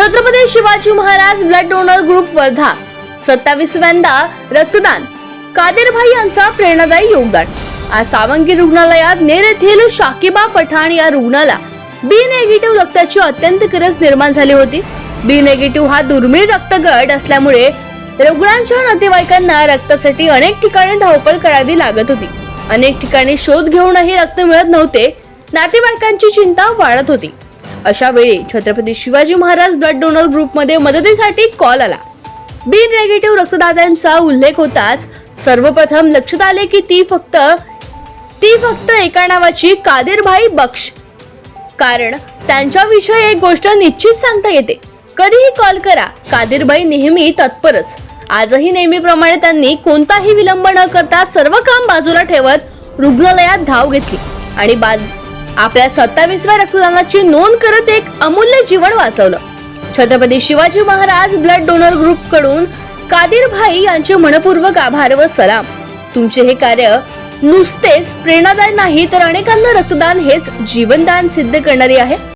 Chhatrapati Shivaji Maharaj blood donor group Wardha. सत्तावीसव्यांदा रक्तदान. कादिरभाई यांचा प्रेरणादायी योगदान. आज सावंगी रुग्णालयात नेर येथील शाकिबा पठाण या रुग्णाला बी नेगेटिव्ह रक्ताची अत्यंत गरज निर्माण झाली होती. बी नेगेटिव्ह हा दुर्मिळ रक्तगट असल्यामुळे रुग्णांच्या नातेवाईकांना रक्तासाठी अनेक ठिकाणी धावपळ करावी लागत होती. अनेक ठिकाणी शोध घेऊनही रक्त मिळत नव्हते. नातेवाईकांची चिंता वाढत होती. अशा वेळी छत्रपती शिवाजी महाराज ब्लड डोनर ग्रुपमध्ये मदतीसाठी कॉल आला. बी नेगेटिव्ह रक्तदात्यांचा उल्लेख होताच सर्वप्रथम लक्षात आले की ती फक्त ती फक्त एका नावाची कादेरभाई बक्ष कारण त्यांच्याविषयी एक गोष्ट निश्चित सांगता येते. कधीही कॉल करा कादिरबाई नेहमी तत्परच. आजही नेहमीप्रमाणे त्यांनी कोणताही विलंब न करता सर्व काम बाजूला ठेवत रुग्णालयात धाव घेतली. आणि बाद आपल्या सत्तावीसव्या रक्तदानाची नोंद करत एक अमूल्य जीवन वाचवलं. छत्रपती शिवाजी महाराज ब्लड डोनर ग्रुपकडून कादिर भाई यांचे मनपूर्वक आभार व सलाम. तुमचे हे कार्य नुसतेच प्रेरणादायी नाही तर अनेकांना रक्तदान हेच जीवनदान सिद्ध करणारे आहे.